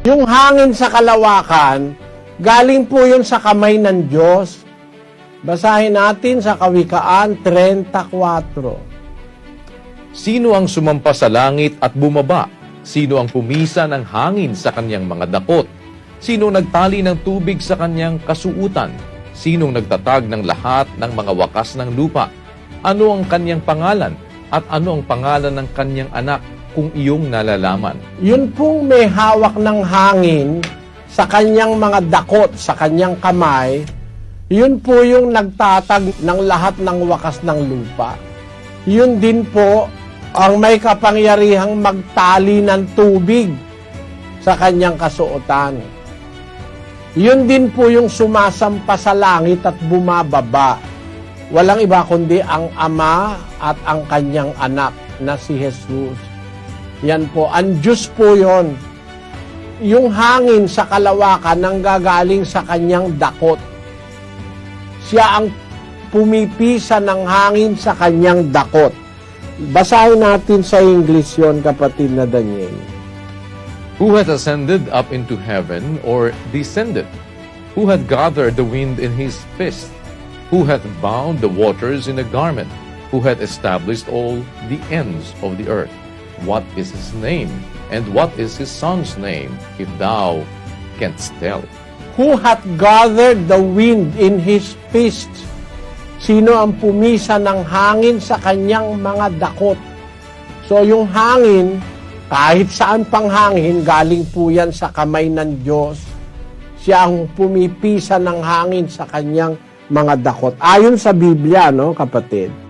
Yung hangin sa kalawakan, galing po yun sa kamay ng Diyos. Basahin natin sa Kawikaan 34. Sino ang sumampa sa langit at bumaba? Sino ang pumisa ng hangin sa kanyang mga dakot? Sino nagtali ng tubig sa kanyang kasuutan? Sinong nagtatag ng lahat ng mga wakas ng lupa? Ano ang kanyang pangalan? At ano ang pangalan ng kanyang anak kung iyong nalalaman? Yun pong may hawak ng hangin sa kanyang mga dakot, sa kanyang kamay, yun po yung nagtatag ng lahat ng wakas ng lupa. Yun din po ang may kapangyarihang magtali ng tubig sa kanyang kasuotan. Yun din po yung sumasampa sa langit at bumababa. Walang iba kundi ang Ama at ang kanyang anak na si Jesus. Yan po, ang Diyos po yon. Yung hangin sa kalawakan nang gagaling sa kanyang dakot. Siya ang pumipisa ng hangin sa kanyang dakot. Basahin natin sa English yon kapatid na Daniel. Who hath ascended up into heaven, or descended? Who hath gathered the wind in his fist? Who hath bound the waters in a garment? Who hath established all the ends of the earth? What is his name? And what is his son's name, if thou canst tell? Who hath gathered the wind in his fist? Sino ang pumisa ng hangin sa kanyang mga dakot? So yung hangin, kahit saan pang hangin, galing po yan sa kamay ng Diyos. Siya ang pumipisa ng hangin sa kanyang mga dakot. Ayon sa Biblia, no, kapatid?